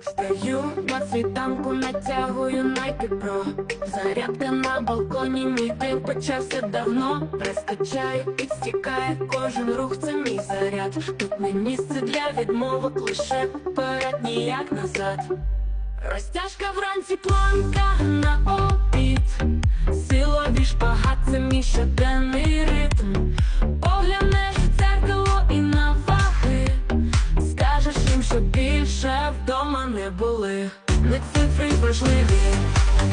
Стою на світанку, натягую Nike Pro. Зарядка на балконі, мій день почався давно. Прискачає, підстікає, кожен рух це мій заряд. Тут не місце для відмовок, лише вперед, ніяк назад. Розтяжка вранці планка на обід. Силові шпагат, це мій щоденний більше вдома не були. Не цифри важливі,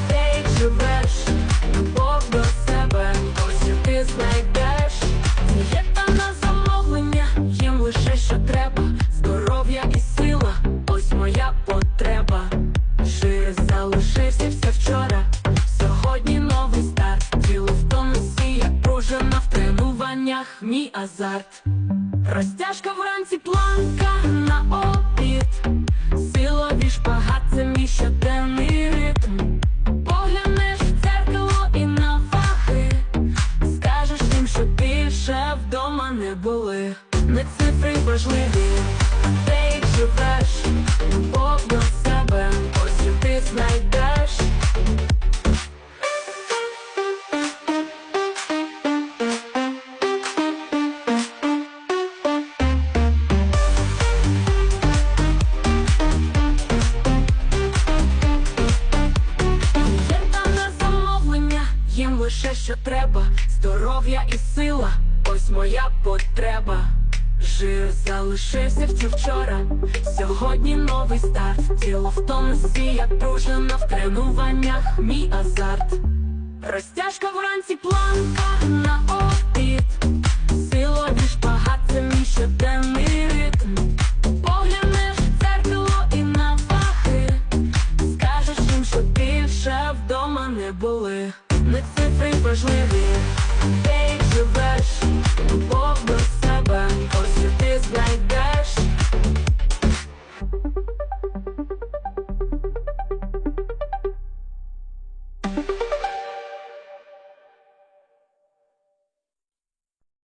де їх живеш Любов до себе, ось ти знайдеш. Дієта на замовлення, їм лише що треба. Здоров'я і сила, ось моя потреба. Жир залишився все вчора? Сьогодні новий старт. Тіло в тонусі, як пружина в тренуваннях. Мій азарт. Розтяжка вранці планка Не цифри важливі, їх живеш Любов до себе, ось ти знайдеш. Дієта на замовлення, їм лише що треба. Здоров'я і сила, ось моя потреба Жир залишився вчи вчора. Сьогодні новий старт. Тіло в тонусі, як пружина в тренуваннях. Мій азарт. Розтяжка вранці планка на обід. Силові шпагат, це мій щоденний ритм. Поглянеш в дзеркало і на ваги Скажеш їм, що більше вдома не були. Не цифри важливі, де їх живеш